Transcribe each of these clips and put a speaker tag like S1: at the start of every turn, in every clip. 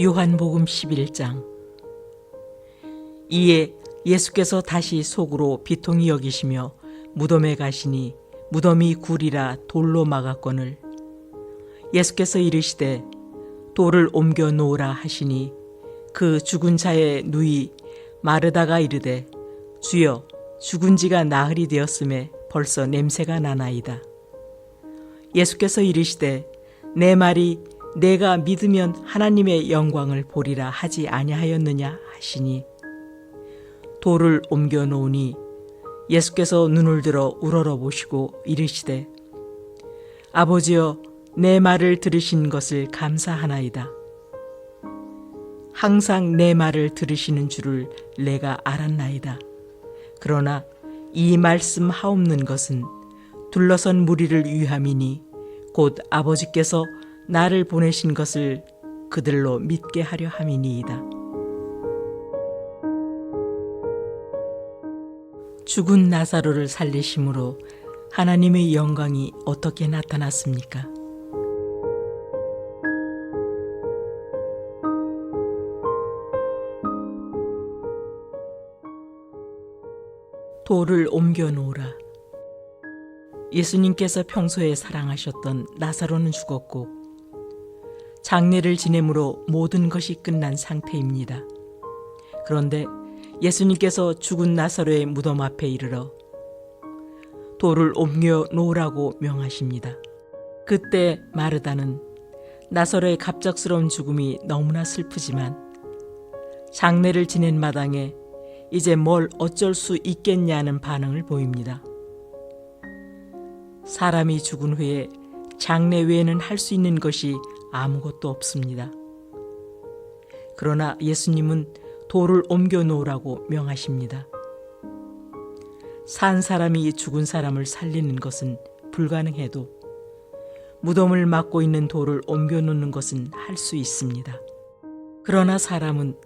S1: 요한복음 11장. 이에 예수께서 다시 속으로 비통히 여기시며 무덤에 가시니 무덤이 굴이라 돌로 막았거늘. 예수께서 이르시되 돌을 옮겨 놓으라 하시니 그 죽은 자의 누이 마르다가 이르되 주여 죽은 지가 나흘이 되었음에 벌써 냄새가 나나이다. 예수께서 이르시되 내 말이 내가 믿으면 하나님의 영광을 보리라 하지 아니하였느냐 하시니 돌을 옮겨 놓으니 예수께서 눈을 들어 우러러 보시고 이르시되 아버지여 내 말을 들으신 것을 감사하나이다. 항상 내 말을 들으시는 줄을 내가 알았나이다. 그러나 이 말씀 하옵는 것은 둘러선 무리를 위함이니 곧 아버지께서 나를 보내신 것을 그들로 믿게 하려 함이니이다. 죽은 나사로를 살리심으로 하나님의 영광이 어떻게 나타났습니까? 돌을 옮겨 놓으라. 예수님께서 평소에 사랑하셨던 나사로는 죽었고 장례를 지내므로 모든 것이 끝난 상태입니다. 그런데 예수님께서 죽은 나사로의 무덤 앞에 이르러 돌을 옮겨 놓으라고 명하십니다. 그때 마르다는 나사로의 갑작스러운 죽음이 너무나 슬프지만 장례를 지낸 마당에 이제 뭘 어쩔 수 있겠냐는 반응을 보입니다. 사람이 죽은 후에 장례 외에는 할 수 있는 것이 아무것도 없습니다. 그러나 예수님은 돌을 옮겨 놓으라고 명하십니다. 산 사람이 죽은 사람을 살리는 것은 불가능해도 무덤을 막고 있는 돌을 옮겨 놓는 것은 할 수 있습니다. 그러나 사람은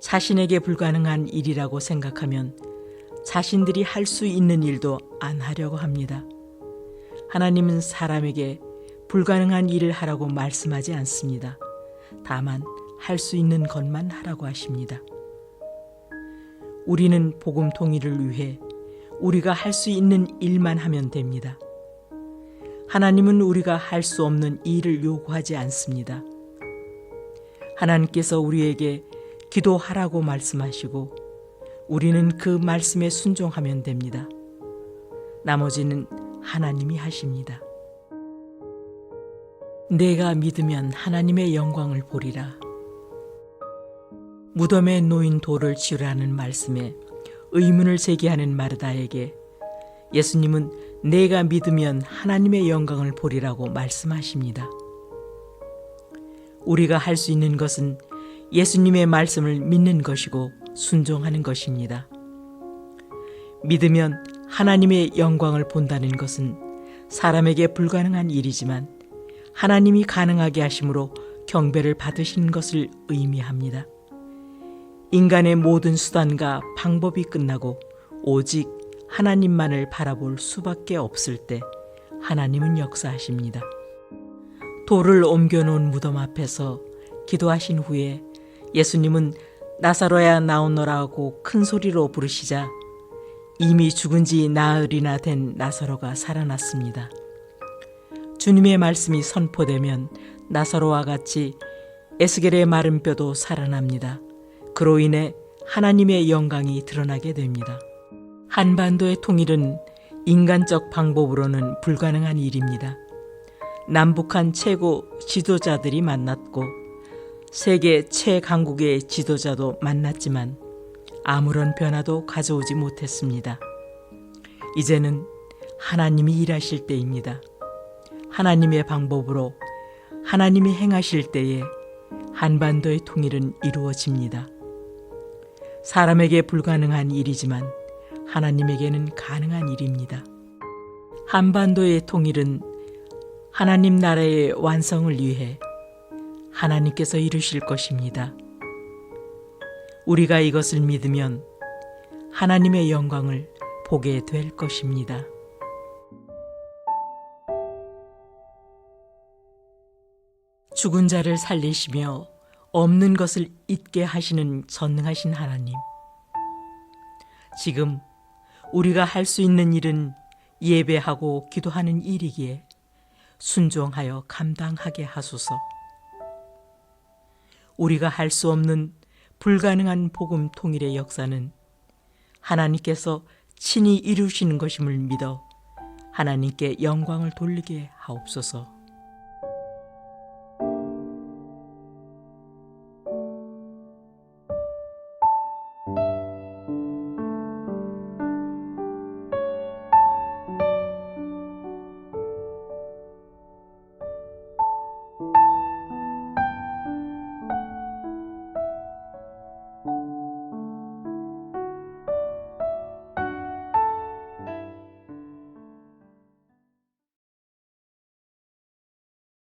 S1: 자신에게 불가능한 일이라고 생각하면 자신들이 할 수 있는 일도 안 하려고 합니다. 하나님은 사람에게 불가능한 일을 하라고 말씀하지 않습니다. 다만 할 수 있는 것만 하라고 하십니다. 우리는 복음 통일을 위해 우리가 할 수 있는 일만 하면 됩니다. 하나님은 우리가 할 수 없는 일을 요구하지 않습니다. 하나님께서 우리에게 기도하라고 말씀하시고 우리는 그 말씀에 순종하면 됩니다. 나머지는 하나님이 하십니다. 내가 믿으면 하나님의 영광을 보리라. 무덤에 놓인 돌을 치우라는 말씀에 의문을 제기하는 마르다에게 예수님은 내가 믿으면 하나님의 영광을 보리라고 말씀하십니다. 우리가 할 수 있는 것은 예수님의 말씀을 믿는 것이고 순종하는 것입니다. 믿으면 하나님의 영광을 본다는 것은 사람에게 불가능한 일이지만 하나님이 가능하게 하심으로 경배를 받으신 것을 의미합니다. 인간의 모든 수단과 방법이 끝나고 오직 하나님만을 바라볼 수밖에 없을 때 하나님은 역사하십니다. 돌을 옮겨놓은 무덤 앞에서 기도하신 후에 예수님은 나사로야 나오너라고 큰 소리로 부르시자 이미 죽은 지 나흘이나 된 나사로가 살아났습니다. 주님의 말씀이 선포되면 나사로와 같이 에스겔의 마른 뼈도 살아납니다. 그로 인해 하나님의 영광이 드러나게 됩니다. 한반도의 통일은 인간적 방법으로는 불가능한 일입니다. 남북한 최고 지도자들이 만났고 세계 최강국의 지도자도 만났지만 아무런 변화도 가져오지 못했습니다. 이제는 하나님이 일하실 때입니다. 하나님의 방법으로 하나님이 행하실 때에 한반도의 통일은 이루어집니다. 사람에게 불가능한 일이지만 하나님에게는 가능한 일입니다. 한반도의 통일은 하나님 나라의 완성을 위해 하나님께서 이루실 것입니다. 우리가 이것을 믿으면 하나님의 영광을 보게 될 것입니다. 죽은 자를 살리시며 없는 것을 잊게 하시는 전능하신 하나님. 지금 우리가 할 수 있는 일은 예배하고 기도하는 일이기에 순종하여 감당하게 하소서. 우리가 할 수 없는 불가능한 복음 통일의 역사는 하나님께서 친히 이루시는 것임을 믿어 하나님께 영광을 돌리게 하옵소서.